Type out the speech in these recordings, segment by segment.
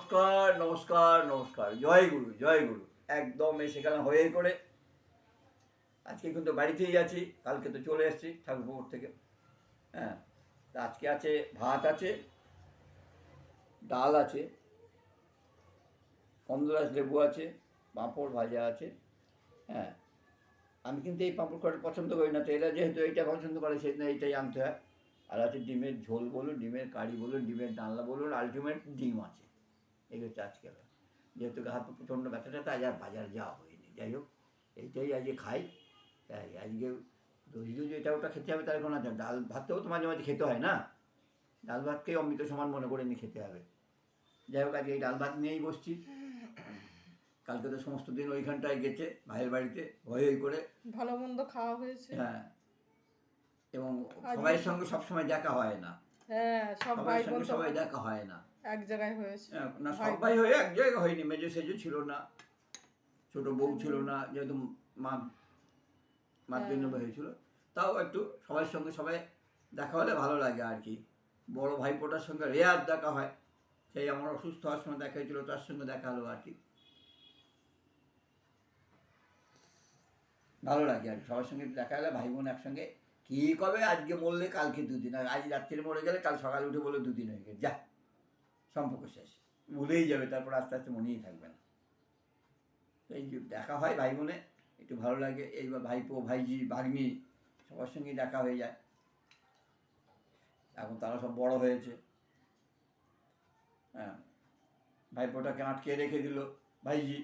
নমস্কার নমস্কার নমস্কার। জয় গুরু জয় গুরু। একদম এসে গেলাম হয়ে করে। আজকে কিন্তু বাড়িতেই আছি, কালকে তো চলে এসেছি ঠাকুরপুকুর থেকে। হ্যাঁ আজকে আছে ভাত আছে, ডাল আছে কন্দরাজ লেবু আছে, পাঁপড় ভাজা আছে। হ্যাঁ আমি কিন্তু এই পাঁপড় করে পছন্দ করি না, তো এরা যেহেতু এইটা পছন্দ করে সেদিন এইটাই আনতে হয়। আর আছে ডিমের ঝোল বলুন, ডিমের কারি বলুন, ডিমের ডালনা বলুন আলটিমেট ডিম আছে। এই হচ্ছে আজকে যেহেতু হাত প্রচণ্ড ব্যথা ট্যাথা আজ আর বাজার যাওয়া হয়নি। যাই হোক এইটাই আজকে খাই। তাই আজকে দই দই এটা ওটা খেতে হবে তার কোনো। ডাল ভাতটাও তো মাঝে মাঝে খেতে হয় না? ডাল ভাতকেই অমৃত সমান মনে করে নিয়ে খেতে হবে। যাই হোক আজকে এই ডাল ভাত নিয়েই বসছি। কালকে তো সমস্ত দিন ওইখানটায় গেছে ভাইয়ের বাড়িতে হয়ে হই করে। ভালো মন্দ খাওয়া হয়েছে। হ্যাঁ। এবং সবাইয়ের সঙ্গে সবসময় দেখা হয় না। হ্যাঁ সব ভাই সবার বোন সঙ্গে সবাই দেখা হয় না। এক জায়গায় হয়েছে। হ্যাঁ, না সবাই হয়ে এক জায়গায় হয়নি মেজো সেজো ছিল না। ছোট বউ ছিল না যেহেতু মা মার জন্য হ্যাঁ। হয়েছিল। তাও একটু সবার সঙ্গে সবাই দেখা হলে ভালো লাগে আর কি। বড় ভাইপোটার সঙ্গে রেয়ার দেখা হয়। সেই আমার অসুস্থ হওয়ার সময় দেখা হয়েছিল তার সঙ্গে দেখা হলো আর কি। ভালো লাগে আর। সবার সঙ্গে দেখা হলে ভাই বোন একসঙ্গে। কি কবে আজকে মরলে কালকে দুদিন আর আজ রাত্রে মরে গেলে কাল সকালে উঠে বলে দুদিন হয়ে গেছে। যা। সম্পর্ক শেষ। ভুলেই যাবে, তারপর আস্তে আস্তে মনেই থাকবে না। তো এই দেখা হয় ভাই বোনে, একটু ভালো লাগে এইবার ভাইপো, ভাইজি, ভাগ্নি, সবার সঙ্গেই দেখা হয়ে যায়। এখন তারা সব বড় হয়েছে। হ্যাঁ ভাইপোটাকে আটকে রেখে দিল ভাইজি।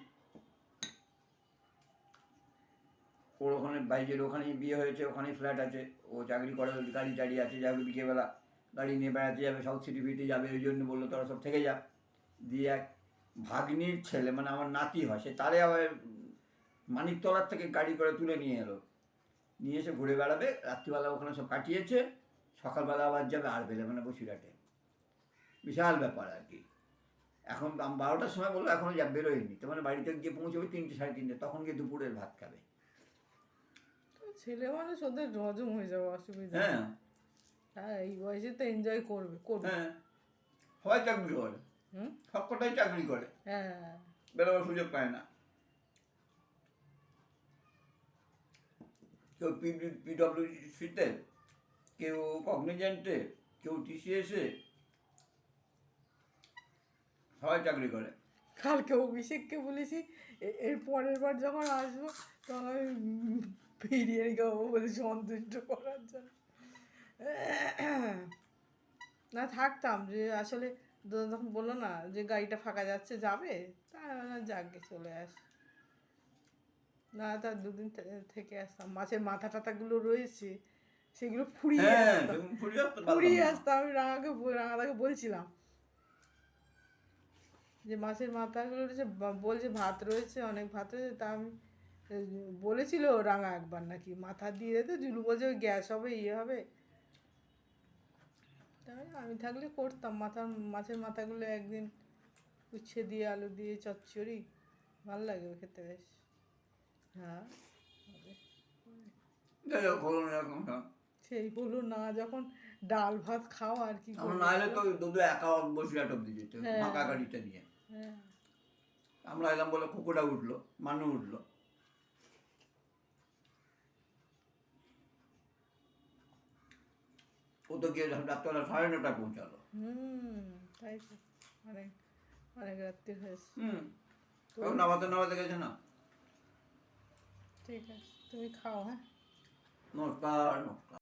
ওর ওখানে, ভাইজির ওখানেই বিয়ে হয়েছে, ওখানেই ফ্ল্যাট আছে। ও চাকরি করে গাড়ি টাড়ি আছে, যাবে বিকেলবেলা। গাড়ি নিয়ে বেড়াতে যাবে সাউথ সিটি ফিটি যাবে ওই জন্য বলল তোরা সব থেকে যা। দিয়ে এক ভাগ্নির ছেলে মানে আমার নাতি হয় সে তারে আবার মানিকতলার থেকে গাড়ি করে তুলে নিয়ে এলো। নিয়ে এসে ঘুরে বেড়াবে রাত্রিবেলা ওখানে সব কাটিয়েছে সকালবেলা আবার যাবে আর বেলে মানে বসিরহাটে। বিশাল ব্যাপার আর কি। এখন বারোটার সময় বলল এখনও যা বেরোয়নি। তো মানে বাড়িতে গিয়ে পৌঁছবে তিনটে সাড়ে তিনটে তখন গিয়ে দুপুরের ভাত খাবে। ছেলে মানুষ ওদের হজম হয়ে যাবে অসুবিধা হ্যাঁ। হ্যাঁ এই বয়সে তো এনজয় করবে করবে। হ্যাঁ সবাই চাকরি করে। হুম? সব কটাই চাকরি করে। হ্যাঁ। বেরোবার সুযোগ পায় না। কেউ পিডব্লিউসিতে কেউ কগনিজেন্টে কেউ টিসিএসে সবাই চাকরি করে। কালকে অভিষেককে বলেছি এর পরের বার যখন আসব তখন আমি বিরিয়ানি খাব বলে সন্তুষ্ট করার জন্য। না থাকতাম যে আসলে তখন বলল না যে গাড়িটা ফাঁকা যাচ্ছে যাবে? তা যাকগে চলে আস। না তার দুদিন থেকে আসতাম। মাছের মাথা টাথাগুলো রয়েছে সেগুলো ফুরিয়ে হ্যাঁ আসতাম ফুরিয়ে। আসতাম আমি রাঙাকে রাঙাদাকে বলছিলাম যে মাছের মাথাগুলো রয়েছে বলছে ভাত রয়েছে অনেক ভাত রয়েছে তা আমি বলেছিল রাঙা একবার নাকি মাথা দিয়ে দিতে জুলু বলছে ওই গ্যাস হবে ইয়ে হবে। তাই আমি থাকলে করতাম মাথার মাছের মাথাগুলো একদিন উচ্ছে দিয়ে আলু দিয়ে চচ্চড়ি ভালো লাগে খেতে বেশ হ্যাঁ হ্যাঁ। সেই বলুন না যখন ডাল ভাত খাও আর কি আমরা না এলে তো বলো? দুধু একা বসিরহাট অব্দি যেত হ্যাঁ। ফাঁকা গাড়িটা নিয়ে হ্যাঁ আমরা এলাম বলে কুকুরটা উঠল মানু উঠল ও তো গিয়ে রাত্রবেলা সাড়ে নটায় পৌঁছালো। হুম তাই তো। অনেক অনেক রাত্রি হয়েছে। হুম তখন নামাতে নামাতে গেছে না? ঠিক আছে তুমি খাও হ্যাঁ? নমস্কার নমস্কার।